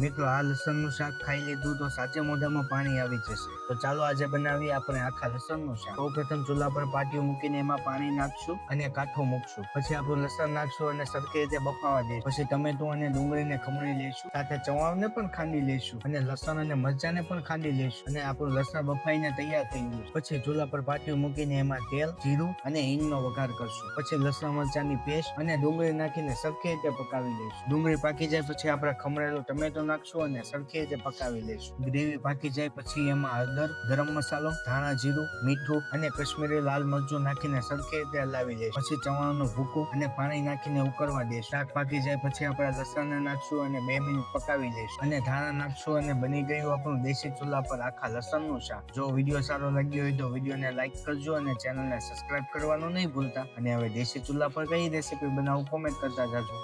મિત્રો આ લસણનું શાક ખાઈ લીધું તો સાચે મોઢામાં પાણી આવી જશે. તો ચાલો આજે બનાવીએ આપણે આખા લસણનું શાક. સૌ પ્રથમ ચૂલા પર પાટિયું મૂકીને એમાં પાણી નાખશું અને કાઠો મૂકશું. પછી આપણું લસણ નાખશું અને સરખી રીતે બફાવા દઈશું પછી ટમેટું અને ડુંગળીને ખમણી લઈશું સાથે ચવાણને પણ ખાંડી લઈશું અને લસણ અને મરચાંને પણ ખાંડી લઈશું અને આપણું લસણ બફાઈને તૈયાર થઈ ગયું પછી ચૂલા પર પાટિયું મૂકીને એમાં તેલ, જીરું અને હિંગનો વઘાર કરશું. પછી લસણ, મરચાંની પેસ્ટ અને ડુંગળી નાખીને સરખી રીતે પકાવી લઈશું. ડુંગળી પાકી જાય પછી આપણે ખમણેલું ટમેટો નાખશું અને સરખી રીતે પકાવી લઈશું ગ્રેવી પાકી જાય પછી એમાં હળદર, ગરમ મસાલો, ધાણા જીરું, મીઠું અને કશ્મીરી લાલ મરચું નાખીને સરખી રીતે હલાવી લઈશું પછી ચવાણું ભૂકું અને પાણી નાખીને ઉકળવા દઈશું શાક પાકી જાય પછી આપણે લસણને નાખશું અને બે મિનિટ પકાવી લઈશું અને ધાણા નાખશું અને બની ગયું આપણું દેશી ચૂલા પર આખા લસણનું શાક. જો વીડિયો સારો લાગ્યો હોય તો વિડીયોને લાઈક કરજો અને ચેનલને સબસ્ક્રાઇબ કરવાનું નહીં ભૂલતા. અને હવે દેશી ચૂલા પર કઈ રેસીપી બનાવું કોમેન્ટ કરતા જાજો.